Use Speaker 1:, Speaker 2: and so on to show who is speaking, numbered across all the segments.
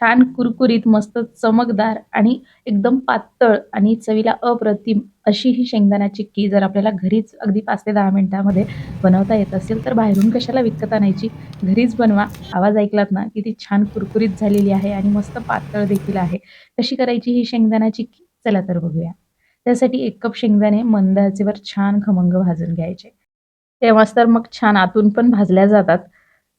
Speaker 1: छान कुरकुरीत मस्त चमकदार आणि एकदम पातळ आणि चवीला अप्रतिम अशी ही शेंगदाण्याची की जर आपल्याला घरीच अगदी पाच ते दहा मिनटामध्ये बनवता येत असेल तर बाहेरून कशाला विकत आणायची? घरीच बनवा. आवाज ऐकलात ना? की ती छान कुरकुरीत झालेली आहे आणि मस्त पातळ देखील आहे. कशी करायची ही शेंगदाण्याची? की चला तर बघूया. त्यासाठी एक कप शेंगदाणे मंद आचेवर छान खमंग भाजून घ्यायचे. तेव्हाच तर मग छान आतून पण भाजल्या जातात.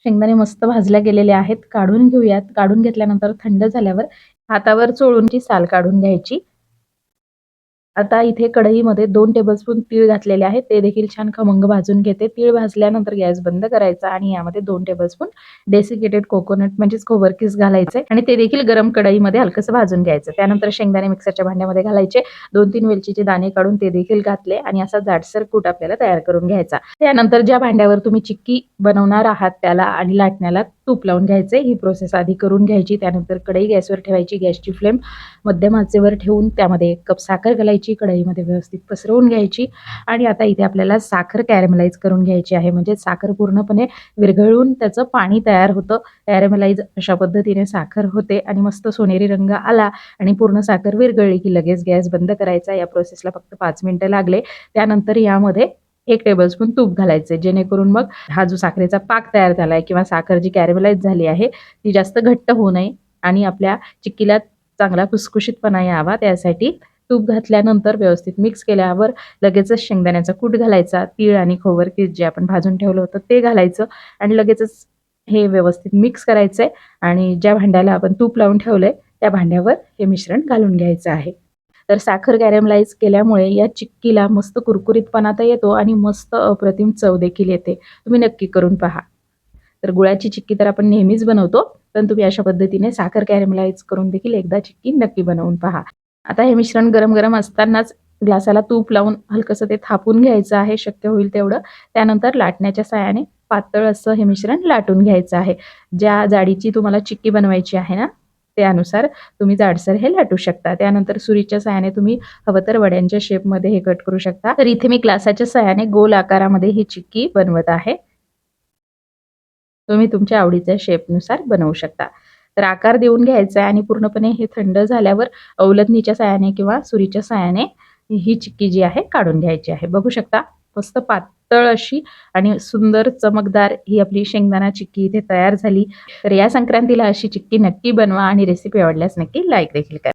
Speaker 1: शेंगदाणे मस्त भाजल्या गेलेले आहेत. काढून घेऊयात. काढून घेतल्यानंतर थंड झाल्यावर हातावर चोळून ती साल काढून घ्यायची. आता इथे कढईमध्ये दोन टेबलस्पून तीळ घातलेले आहेत. ते देखील छान खमंग भाजून घेते. तीळ भाजल्यानंतर गॅस बंद करायचा आणि यामध्ये दोन टेबलस्पून डेसिकेटेड कोकोनट म्हणजेच खोबरकीस घालायचे. आणि ते देखील गरम कढईमध्ये हलकंसं भाजून घ्यायचं. त्यानंतर शेंगदाणे मिक्सरच्या भांड्यामध्ये घालायचे. दोन तीन वेलचीचे दाणे काढून ते देखील घातले आणि असा जाडसर कूट आपल्याला तयार करून घ्यायचा. त्यानंतर ज्या भांड्यावर तुम्ही चिक्की बनवणार आहात त्याला आणि लाटण्याला तूप लावून घ्यायचे ही प्रोसेस आधी करून घ्यायची त्यानंतर कढई गॅसवर ठेवायची गॅसची फ्लेम मध्यम आचेवर ठेवून त्यामध्ये एक कप साखर घालायची कढईमध्ये व्यवस्थित पसरवून घ्यायची आणि आता इथे आपल्याला साखर कॅरेमलाइज करून घ्यायची आहे. म्हणजे साखर पूर्णपणे विरघळून त्याचं पाणी तयार होतं. कॅरेमलाइज अशा पद्धतीने साखर होते आणि मस्त सोनेरी रंग आला आणि पूर्ण साखर विरघळली की लगेच गॅस बंद करायचा. या प्रोसेसला फक्त पाच मिनटं लागले. त्यानंतर यामध्ये एक टेबलस्पून तूप घालायचे जेणेकरून मग हा जो साखरेचा पाक तयार झाला आहे किंवा साखर जी कॅरेमलाइज झाली आहे ती जास्त घट्ट होऊ नये आणि आपल्या चिक्कीला चांगला खुसखुशीतपणा यावा. त्यासाठी तूप घातल्यानंतर व्यवस्थित मिक्स केल्यावर लगेचच शेंगदाण्याचा कूट घालायचा. तीळ आणि खोवर की जे आपण भाजून ठेवलं होतं ते घालायचं आणि लगेचच हे व्यवस्थित मिक्स करायचं आहे आणि ज्या भांड्याला आपण तूप लावून ठेवलं आहे त्या भांड्यावर हे मिश्रण घालून घ्यायचं आहे. तर साखर कॅरेमलाइज केल्यामुळे या चिक्कीला मस्त कुरकुरीतपणा तर येतो आणि मस्त अप्रतिम चव देखील येते. तुम्ही नक्की करून पहा. तर गुळाची चिक्की तर आपण नेहमीच बनवतो पण तुम्ही अशा पद्धतीने साखर कॅरेमलाइज करून देखील एकदा चिक्की नक्की बनवून पहा. आता हे मिश्रण गरम गरम असतानाच ग्लासाला तूप लावून हलकंसं ते थापून घ्यायचं आहे शक्य होईल तेवढं. त्यानंतर लाटण्याच्या साहाय्याने पातळ असं हे मिश्रण लाटून घ्यायचं आहे. ज्या जाडीची तुम्हाला चिक्की बनवायची आहे ना त्यानुसार तुम्ही जाडसर हे लाटू शकता. त्यानंतर सुरीच्या सहाय्याने तुम्ही हवं तर वड्यांच्या शेपमध्ये हे कट करू शकता. तर इथे मी ग्लासाच्या सहाय्याने गोल आकारामध्ये ही चिक्की बनवत आहे. तुम्ही तुमच्या आवडीच्या शेपनुसार बनवू शकता. तर आकार देऊन घ्यायचा आहे आणि पूर्णपणे हे थंड झाल्यावर अवलदनीच्या सहाय्याने किंवा सुरीच्या साहाय्याने ही चिक्की जी आहे काढून घ्यायची आहे. बघू शकता मस्त पातळ अशी आणि सुंदर चमकदार ही आपली शेंगदाणा चिक्की इथे तयार झाली. तर या संक्रांतीला अशी चिक्की नक्की बनवा आणि रेसिपी आवडल्यास नक्की लाईक देखील करा.